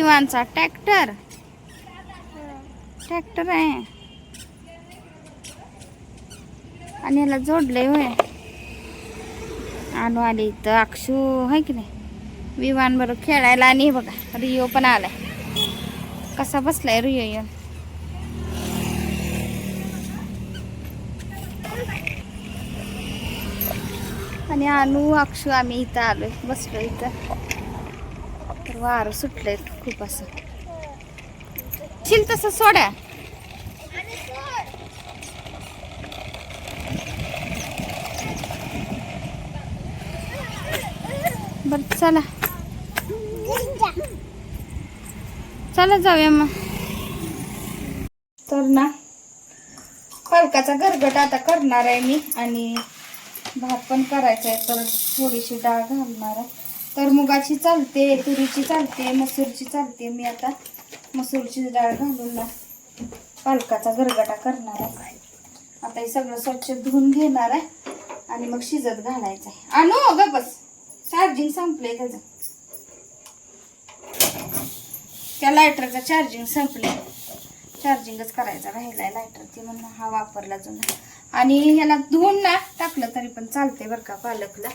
विवानचा tractor. Tractor आहे. आणि याला जोडलंय होय. आणू आले इथं. अक्षू आहे की नाही? विमान बरोबर खेळायला आणि बघा रिओ पण आलाय. कसा बसलाय रिओ येऊन? आणि आणू अक्षू आम्ही इथं आलोय बसलो इथं. वारं सुटलंय खूप असं. शिल तसं सोड्या. बर चला. चला जाऊया मग. तर ना पालकाचा गरगट आता करणार आहे मी आणि भात पण करायचा आहे तर थोडीशी डाळ घालणार आहे. तर मुगाची चालते तुरीची चालते मसूरची चालते. मी आता मसूरची डाळ घालून ना पालकाचा गरगटा करणार आहे. आता हे सगळं स्वच्छ धुवून घेणार आहे आणि मग शिजत घालायचं आहे. आणू हो ग बस. चार्जिंग संपलंय त्याचं. त्या लायटरचं चार्जिंग संपलंय. चार्जिंगच करायचा राहिलाय लायटर. ती म्हणून हा वापरला जुना. आणि ह्याला धुवून ना टाकलं तरी पण चालते बरं का पालकला.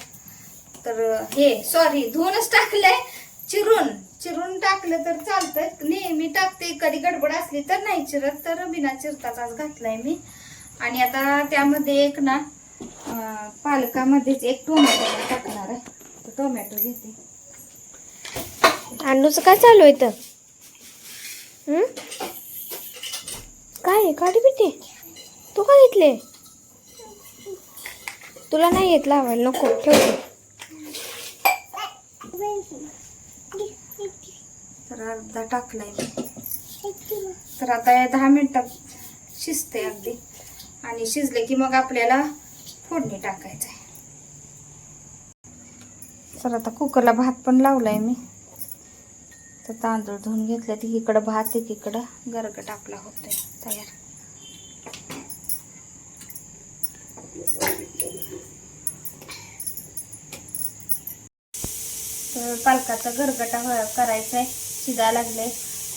तर हे सॉरी धुवूनच टाकलंय. चिरून चिरून टाकलं तर चालतं नेहमी टाकते कधी गडबड असली तर नाही चिरत. तर बिना चिरताचाच घातलाय मी. आणि आता त्यामध्ये एक ना पालकामध्येच एक टोमॅटो टाकणार आहे. तर टोमॅटो घेते. अण्णूचं काय चालू आहे तर काय आहे? काढी पिते तू का घेतले? तुला नाही येत लावायला नको. ठेव. तर अर्धा टाकलाय मी. तर आता या दहा मिनिटात शिजते अगदी. आणि शिजले की मग आपल्याला फोडणी टाकायचं आहे. तर आता कुकरला भात पण लावलाय मी. तर तांदूळ धुवून घेतले की इकडं भात एकीकडं गरगट आपला होतोय. तयार. तर पालकाचा गरगटा करायचा आहे शिजायला लागले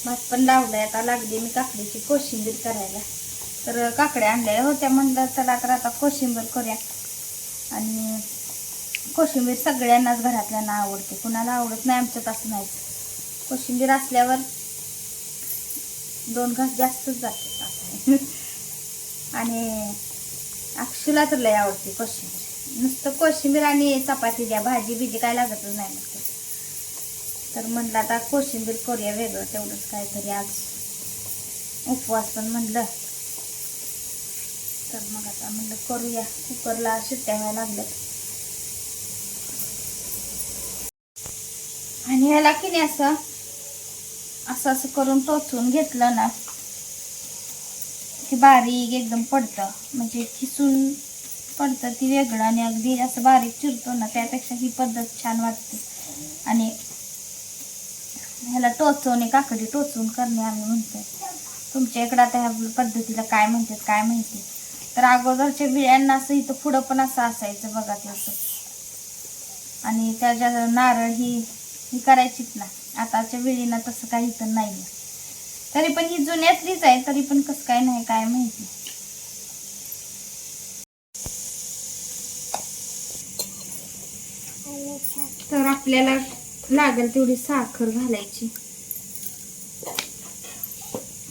भात पण लावलाय आता लागली मी काकडीची कोशिंबीर करायला. तर काकड्या आणल्या होत्या म्हणलं चला तर आता कोशिंबीर करूया. आणि कोशिंबीर सगळ्यांनाच घरातल्यांना आवडते. कुणाला आवडत नाही आमच्यात असं नाहीच. कोशिंबीर असल्यावर दोन घास जास्तच जाते आणि अक्षुला तर लय आवडते कोशिंबीर. नुसतं कोशिंबीर आणि चपाती द्या भाजी बिजी काय लागतच नाही मग तर म्हणलं आता कोशिंबीर करूया वेगळं तेवढंच काहीतरी आज उपवास पण म्हणलं. तर मग आता म्हणलं करूया कुकरला सुट्ट्या व्हायला लागल्या आणि ह्याला की नाही असं असं असं करून टोचून घेतलं ना की बारीक एकदम पडतं. म्हणजे खिसून पडतं ती वेगळं आणि अगदी असं बारीक चिरतो ना त्यापेक्षा ही पद्धत छान वाटते. आणि ह्याला टोचवणे काकडी टोचून करणे आम्ही म्हणतो तुमच्या इकडं आता ह्या पद्धतीला काय म्हणतात काय माहिती? तर अगोदरच्या बिळ्यांना असं इथं पुढं पण असं असायचं बघा ते असं. आणि त्याच्या नारळ ही ही करायचीच ना. आताच्या वेळीना तसं काही इथं नाही तरी पण ही जुन्यातलीच आहे तरी पण कसं काय नाही काय माहिती. तर आपल्याला लागेल तेवढी साखर घालायची.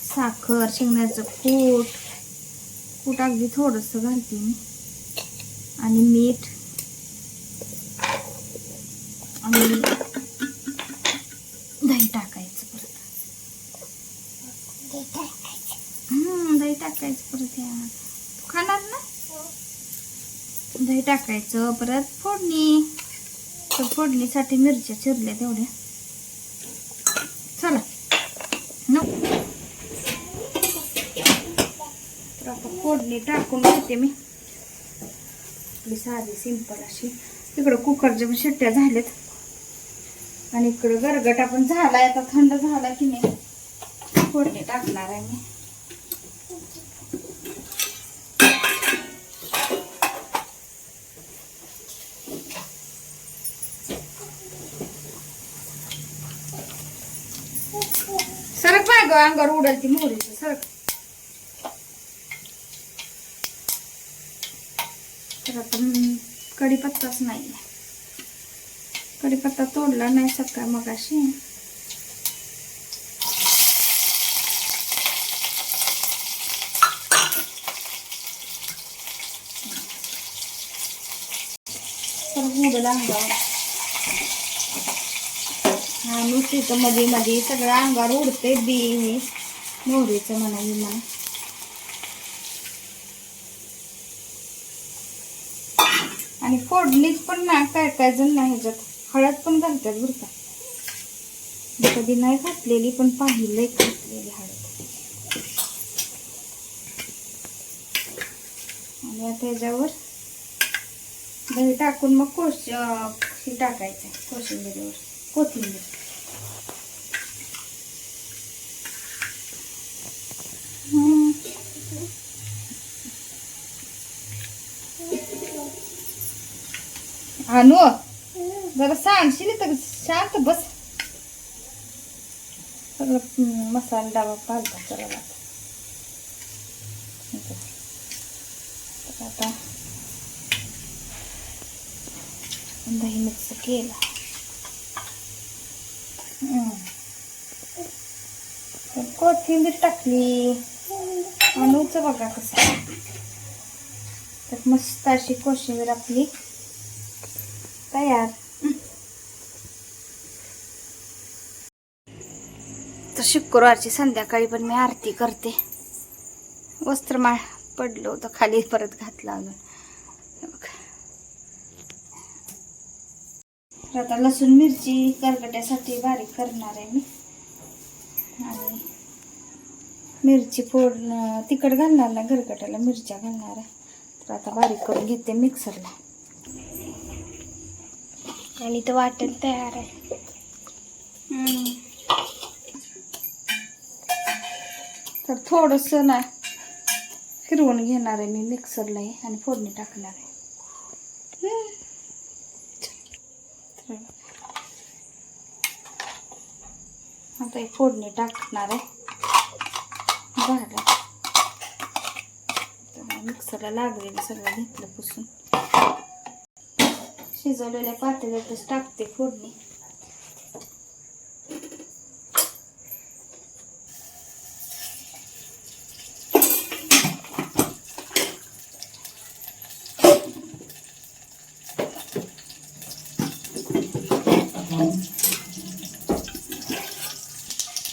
साखर शेंगण्याचं कूट. कूट अगदी थोडंसं घालते मी. आणि मीठ. आणि दही टाकायचं परत. हम्म दही टाकायचं परत या. तू खाणार ना? दही टाकायचं परत फोडणी. तर फोडणीसाठी मिरच्या चिरल्या तेवढ्या. चला. तर आता फोडणी टाकून घेते मी. आपली साधी सिंपल अशी. इकडं कुकरच्या पण शिट्ट्या झाल्यात. आणि इकडं गरगटा पण झालाय. आता थंड झाला की नाही. फोडणी टाकणार आहे मी. ग अंगावर उडेल ती मोहरीचं सर तर आता कढीपत्ताच नाही कढीपत्ता तोडला नाही सकाळ मग अशी तर उडल अंगावर. हा नुसतं मध्ये मध्ये सगळं अंगावर उडते बी हे. मोहरीचं म्हणा हे आणि फोडणीच पण ना काय काय जण नाही ह्याच्यात. हळद पण घालतात बरं का. मी कधी नाही घातलेली पण पाहिलंय घातलेली हळद. आणि आता ह्याच्यावर दही टाकून मग कोश हे टाकायचं कोशिंबिरीवर कोथिंबीर हम्म. आणू? जरा सांगशील तर शांत बस. सगळं मसाला डाबा पालता जरा आता आता दही मिक्स केला. तर कोथिंबीर टाकली. आणूच बघा कसं. तर मस्त अशी कोशिंबीर आपली तयार तर शुक्रवारची संध्याकाळी पण मी आरती करते. वस्त्रमाळ पडलो होतं खाली परत घातला अजून तर आता लसूण मिरची करगट्यासाठी बारीक करणार आहे मी. आणि मिरची फोड तिखट घालणार ना गरगट्याला मिरच्या घालणार आहे. तर आता बारीक करून घेते मिक्सरला. आणि तो वाटण तयार आहे. तर थोडस ना फिरवून घेणार आहे मी मिक्सरला आणि फोडणी टाकणार आहे. आता हे फोडणी टाकणार आहे. झालं मिक्सरला लागलेलं सगळं घेतलं पुसून. शिजवलेल्या पातेल्यातच टाकते फोडणी.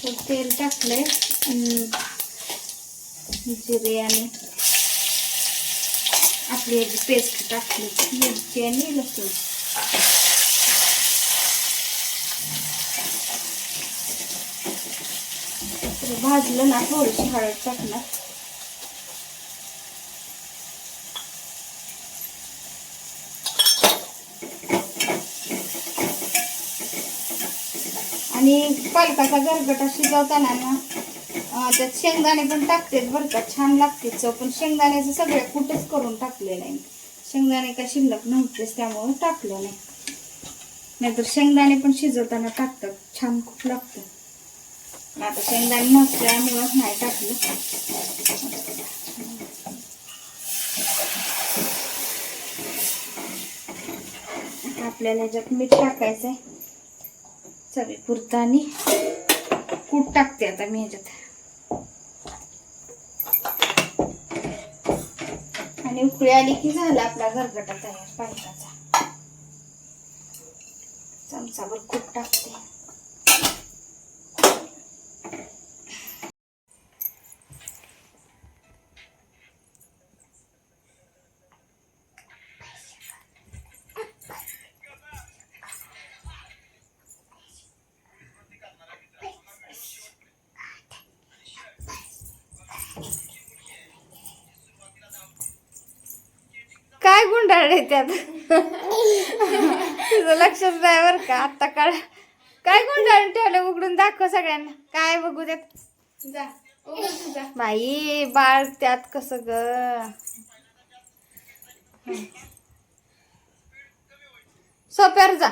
तर तेल टाकले जिरे आणि आपली याची पेस्ट टाकली मिरची आणि लसूण भाजलं ना थोडीशी हळद टाकणार आणि पालकाचा गरगटा शिजवताना ना त्यात शेंगदाणे पण टाकतेत बरं का. छान लागते चव पण शेंगदाण्याचं सगळं कुठंच करून टाकले नाही. शेंगदाणे काय शिल्लक नव्हतेच त्यामुळं टाकलं नाही. नाहीतर शेंगदाणे पण शिजवताना टाकतात. छान खूप लागतं. आता शेंगदाणे नसल्यामुळं नाही टाकलं. आपल्याला ह्याच्यात मीठ टाकायचं आहे चवीपुरतं आणि कूट टाकते आता मी ह्याच्यात आणि उकळी आली की झाला आपला घरगटा तयार पालकाचा. चमचाभर खूप टाकते. गुंडाळे त्यात. तुझं लक्षच नाही बरं का. आत्ता काळ काय गुंडाळून ठेवलं? उघडून दाखव सगळ्यांना. काय बघू देत जा. बाई बाळ त्यात कसं ग? सोप्यावर जा.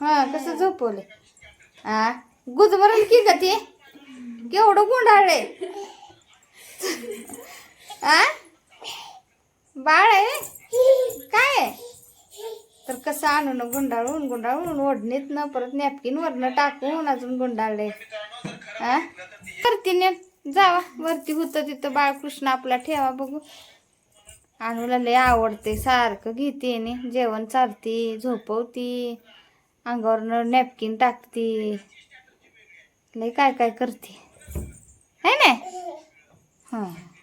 हा कसं झोपवले? हा गुदमरण की का ते? केवढं गुंडाळले आ? बाळ आहे? काय आहे? तर कसं आणून गुंडाळून गुंडाळून ओढणीत ना परत नॅपकिन वरनं टाकून अजून गुंडाळले आ? वरती ने जावा वरती होतं तिथं बाळकृष्ण आपला ठेवा बघू. आणूला लय आवडते सारखं घेते ने जेवण चालती झोपवती अंगावरनं नॅपकिन टाकती. लय काय काय करते. है ना? हां.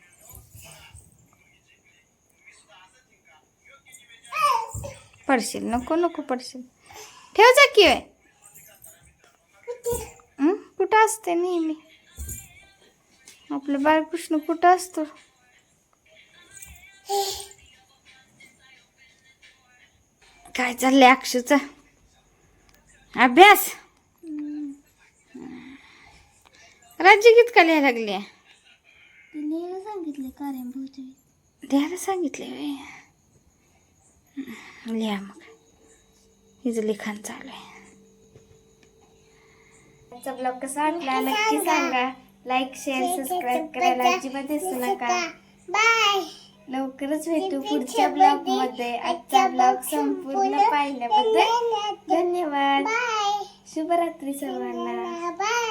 पडशील. नको नको पडशील. ठेव जा की? कुठं असते नेहमी? आपलं बाळकृष्ण कुठं असतो? काय चाललंय अक्षूचा? अभ्यास? राज्यगीत का लिहायला लागली सांगितलं कार्याभोवती लिहायला सांगितले. लिहा मग. हिचं लिखाण चालू आहे. आजचा ब्लॉग कसा वाटला? नक्की सांगा. लाईक शेअर सबस्क्राईब करायला अजिबात विसरू नका. बाय लवकरच भेटू पुढच्या ब्लॉगमध्ये आजचा ब्लॉग संपूर्ण पाहिल्याबद्दल धन्यवाद. शुभरात्री सर्वांना. बाय